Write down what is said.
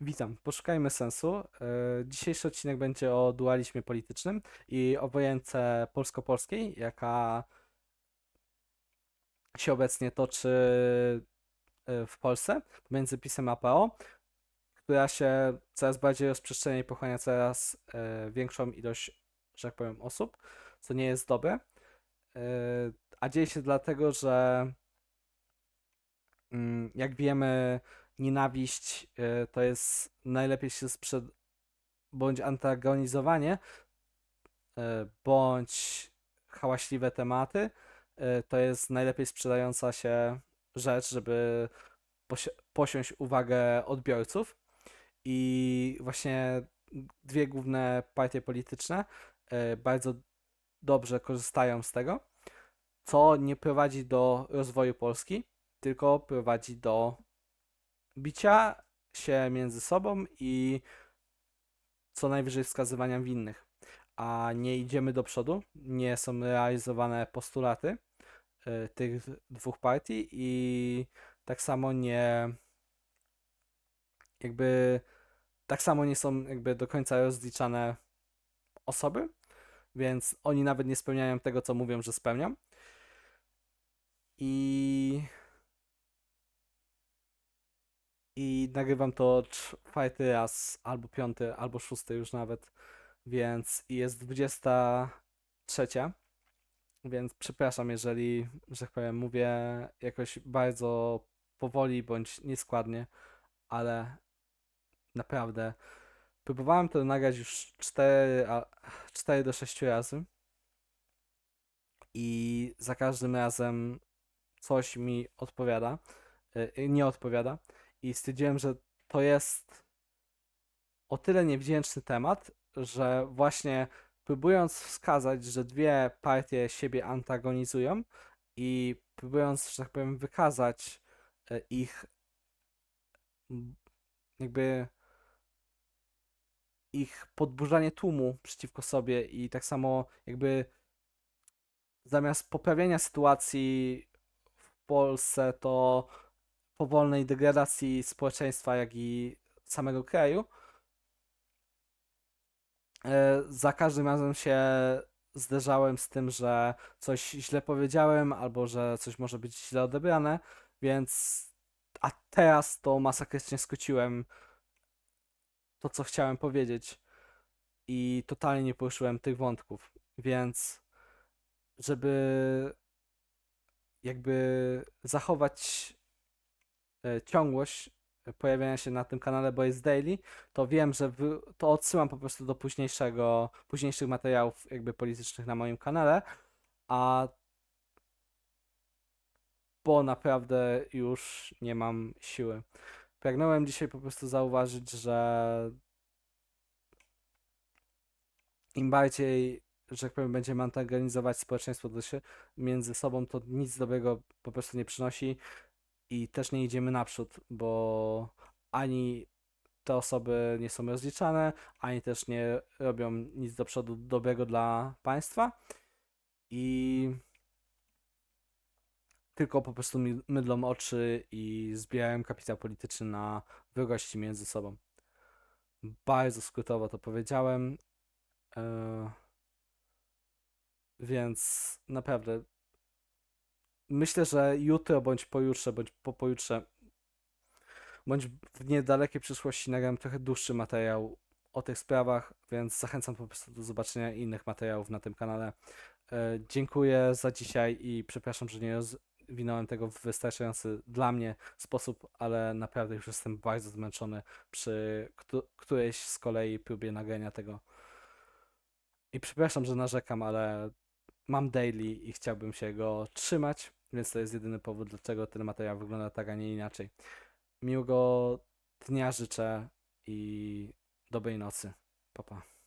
Witam, poszukajmy sensu. E, Dzisiejszy odcinek będzie o dualizmie politycznym i o wojence polsko-polskiej, jaka się obecnie toczy e, w Polsce pomiędzy PiSem a PO, która się coraz bardziej rozprzestrzenia i pochłania coraz e, większą ilość, że tak powiem, osób, co nie jest dobre. A dzieje się dlatego, że mm, jak wiemy, nienawiść y, to jest najlepiej się sprzed... bądź antagonizowanie, y, bądź hałaśliwe tematy, y, to jest najlepiej sprzedająca się rzecz, żeby posi- posiąść uwagę odbiorców. I właśnie dwie główne partie polityczne bardzo dobrze korzystają z tego, co nie prowadzi do rozwoju Polski, tylko prowadzi do bicia się między sobą i co najwyżej wskazywania winnych, a nie idziemy do przodu, nie są realizowane postulaty y, tych dwóch partii i tak samo nie jakby tak samo nie są jakby do końca rozliczane osoby, więc oni nawet nie spełniają tego, co mówią, że spełnią. I nagrywam to czwarty raz, albo piąty, albo szósty już nawet, więc jest 23, więc przepraszam, jeżeli, że tak powiem, mówię jakoś bardzo powoli bądź nieskładnie, ale naprawdę próbowałem to nagrać już 4, a, 4 do 6 razy. I za każdym razem coś mi odpowiada, y, nie odpowiada i stwierdziłem, że to jest o tyle niewdzięczny temat, że właśnie próbując wskazać, że dwie partie siebie antagonizują i próbując, że tak powiem, wykazać e, ich jakby ich podburzanie tłumu przeciwko sobie i tak samo jakby zamiast poprawienia sytuacji w Polsce, to powolnej degradacji społeczeństwa, jak i samego kraju. E, Za każdym razem się zderzałem z tym, że coś źle powiedziałem, albo że coś może być źle odebrane, więc a teraz to masakrycznie skróciłem to, co chciałem powiedzieć i totalnie nie poruszyłem tych wątków, więc żeby jakby zachować ciągłość e, pojawiania się na tym kanale, bo jest daily, to wiem, że to odsyłam po prostu do późniejszego, późniejszych materiałów jakby politycznych na moim kanale, a bo naprawdę już nie mam siły. Pragnąłem dzisiaj po prostu zauważyć, że im bardziej, że tak powiem, będziemy antagonizować społeczeństwo się, między sobą, to nic dobrego po prostu nie przynosi i też nie idziemy naprzód, bo ani te osoby nie są rozliczane, ani też nie robią nic do przodu dobrego dla państwa i tylko po prostu mydlą oczy i zbierają kapitał polityczny na wrogości między sobą. Bardzo skrótowo to powiedziałem. e, Więc naprawdę myślę, że jutro bądź pojutrze, bądź po pojutrze, bądź w niedalekiej przyszłości nagram trochę dłuższy materiał o tych sprawach, więc zachęcam po prostu do zobaczenia innych materiałów na tym kanale. E, Dziękuję za dzisiaj i przepraszam, że nie rozwinąłem tego w wystarczający dla mnie sposób, ale naprawdę już jestem bardzo zmęczony przy któ- którejś z kolei próbie nagrania tego. I przepraszam, że narzekam, ale mam daily i chciałbym się go trzymać, więc to jest jedyny powód, dlaczego ten materiał wygląda tak, a nie inaczej. Miłego dnia życzę i dobrej nocy. Pa, pa.